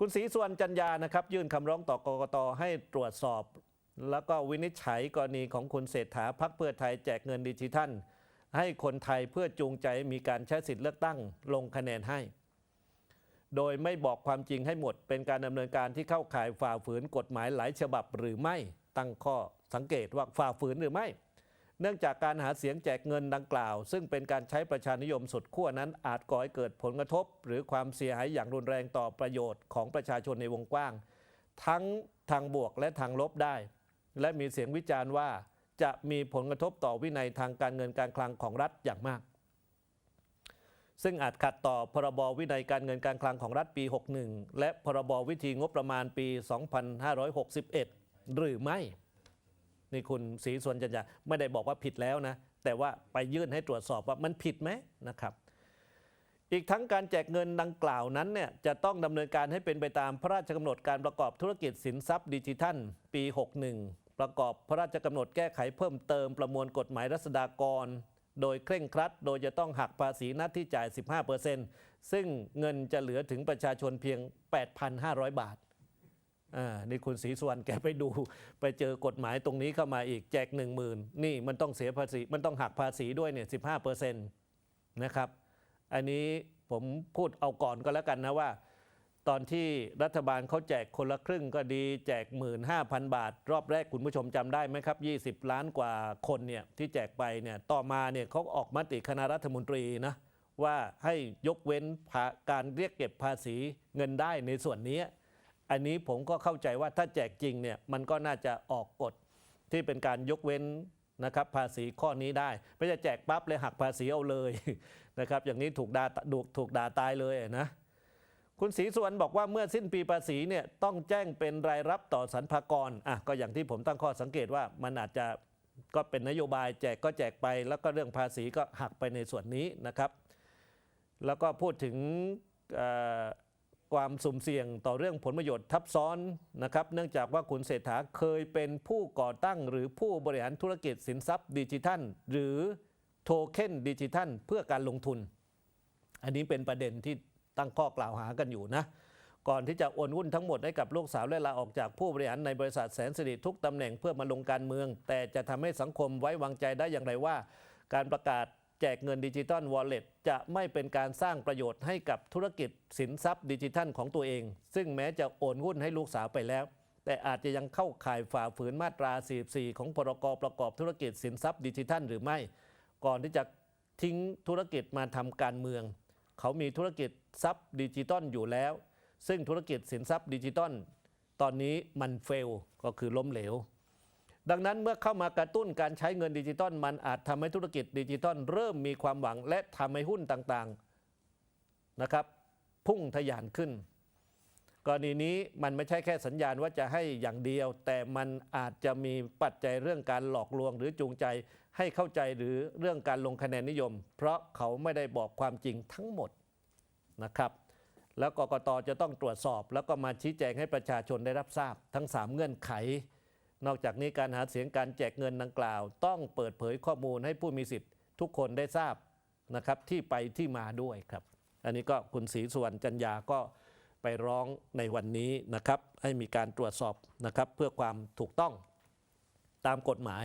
คุณศรีสุวรรณจันยานะครับ ยื่นคำร้องต่อกกตให้ตรวจสอบ แล้วก็วินิจฉัยกรณีของคุณเศรษฐาพักเพื่อไทยแจกเงินดิจิทัล ให้คนไทยเพื่อจูงใจมีการใช้สิทธิ์เลือกตั้งลงคะแนนให้ โดยไม่บอกความจริงให้หมด เป็นการดำเนินการที่เข้าข่ายฝ่าฝืนกฎหมายหลายฉบับหรือไม่ตั้งข้อสังเกตว่าฝ่าฝืนหรือไม่ เนื่องจากการหาเสียงแจกเงินดังกล่าว ซึ่งเป็นการใช้ประชานิยมสุดขั้วนั้นอาจก่อให้เกิดผลกระทบ หรือความเสียหายอย่างรุนแรงต่อประโยชน์ของประชาชนในวงกว้าง ทั้งทางบวกและทางลบได้ และมีเสียงวิจารณ์ว่า จะมีผลกระทบต่อวินัยทางการเงินการคลังของรัฐอย่างมาก ซึ่งอาจขัดต่อพรบวินัยการเงินการคลังของรัฐปี 61 และพรบวิธีงบประมาณปี 2561 หรือไม่ นี่คุณศรีสวนจันยาไม่ได้บอกว่าผิดแล้วนะ แต่ว่าไปยื่นให้ตรวจสอบว่ามันผิดไหมนะครับ อีกทั้งการแจกเงินดังกล่าวนั้นเนี่ยจะต้องดำเนินการให้เป็นไปตามพระราชกำหนดการประกอบธุรกิจสินทรัพย์ดิจิทัล ปี 61 ประกอบพระราชกำหนดแก้ไขเพิ่มเติมประมวลกฎหมายรัษฎากร โดยเคร่งครัด โดยจะต้องหักภาษีน้าที่จ่าย 15%ซึ่งเงินจะเหลือถึงประชาชนเพียง 8,500 บาท อ่านี่คุณศรีสุวรรณแกไปดูไปเจอกฎหมายตรงนี้เข้ามาอีกแจก1 0,000นี่มันต้องเสียภาษีมันต้องหักภาษีด้วยเนี่ย15%นตนะครับ อันนี้ผมพูดเอาก่อนก็แล้วกันนะว่า ตอนที่รัฐบาลเขาแจกคนละครึ่งก็ดีแจก 15,000 บาท รอบแรกคุณผู้ชมจำได้ไหมครับ 20 ล้านกว่าคนเนี่ยที่แจกไปเนี่ยต่อมาเนี่ยเขาออกมติคณะรัฐมนตรีนะว่าให้ยกเว้นภาการเรียกเก็บภาษีเงินได้ในส่วนนี้ อันนี้ผมก็เข้าใจว่าถ้าแจกจริงเนี่ยมันก็น่าจะออกกฎที่เป็นการยกเว้นนะครับภาษีข้อนี้ได้ไม่ใช่แจกปั๊บเลยหักภาษีเอาเลยนะครับอย่างนี้ถูกด่าถูกถูกด่าตายเลยนะคุณศรีสุวรรณบอกว่าเมื่อสิ้นปีภาษีเนี่ยต้องแจ้งเป็นรายรับต่อสรรพากรอะก็อย่างที่ผมตั้งข้อสังเกตว่ามันอาจจะก็เป็นนโยบายแจกก็แจกไป แล้วก็เรื่องภาษีก็หักไปในส่วนนี้นะครับ แล้วก็พูดถึง ความสุ่มเสี่ยงต่อเรื่องผลประโยชน์ทับซ้อนนะครับ เนื่องจากว่าคุณเศรษฐาเคยเป็นผู้ก่อตั้ง หรือผู้บริหารธุรกิจสินทรัพย์ดิจิทัล หรือโทเค็นดิจิทัล เพื่อการลงทุน อันนี้เป็นประเด็นที่ตั้งข้อกล่าวหากันอยู่นะ ก่อนที่จะโอนหุ้นทั้งหมดให้กับลูกสาวและลาออกจากผู้บริหารในบริษัทแสนสิริทุกตำแหน่งเพื่อมาลงการเมือง แต่จะทำให้สังคมไว้วางใจได้อย่างไรว่า การประกาศ แจกเงินดิจิตอลวอลเล็ตจะไม่เป็นการสร้างประโยชน์ให้กับธุรกิจสินทรัพย์ดิจิทัลของตัวเอง ซึ่งแม้จะโอนหุ้นให้ลูกสาวไปแล้ว แต่อาจจะยังเข้าข่ายฝ่าฝืนมาตรา 44 ของพรกประกอบธุรกิจสินทรัพย์ดิจิทัลหรือไม่ ก่อนที่จะทิ้งธุรกิจมาทำการเมือง เขามีธุรกิจทรัพย์ดิจิตอลอยู่แล้ว ซึ่งธุรกิจสินทรัพย์ดิจิตอลตอนนี้มันเฟลก็คือล้มเหลว ดังนั้นเมื่อเข้ามากระตุ้นการใช้เงินดิจิตอลมันอาจทำให้ธุรกิจดิจิตอลเริ่มมีความหวังและทำให้หุ้นต่างๆนะครับ พุ่งทะยานขึ้น กรณีนี้มันไม่ใช่แค่สัญญาณว่าจะให้อย่างเดียว แต่มันอาจจะมีปัจจัยเรื่องการหลอกลวงหรือจูงใจให้เข้าใจหรือเรื่องการลงคะแนนนิยม เพราะเขาไม่ได้บอกความจริงทั้งหมดนะครับ แล้วกกตจะต้องตรวจสอบ แล้วก็มาชี้แจงให้ประชาชนได้รับทราบทั้ง 3 เงื่อนไข นอกจากนี้การหาเสียงการแจกเงินดังกล่าว ต้องเปิดเผยข้อมูลให้ผู้มีสิทธิ์ทุกคนได้ทราบนะครับที่ไปที่มาด้วยครับ อันนี้ก็คุณศรีสุวรรณจันยาก็ไปร้องในวันนี้นะครับ ให้มีการตรวจสอบนะครับเพื่อความถูกต้องตามกฎหมาย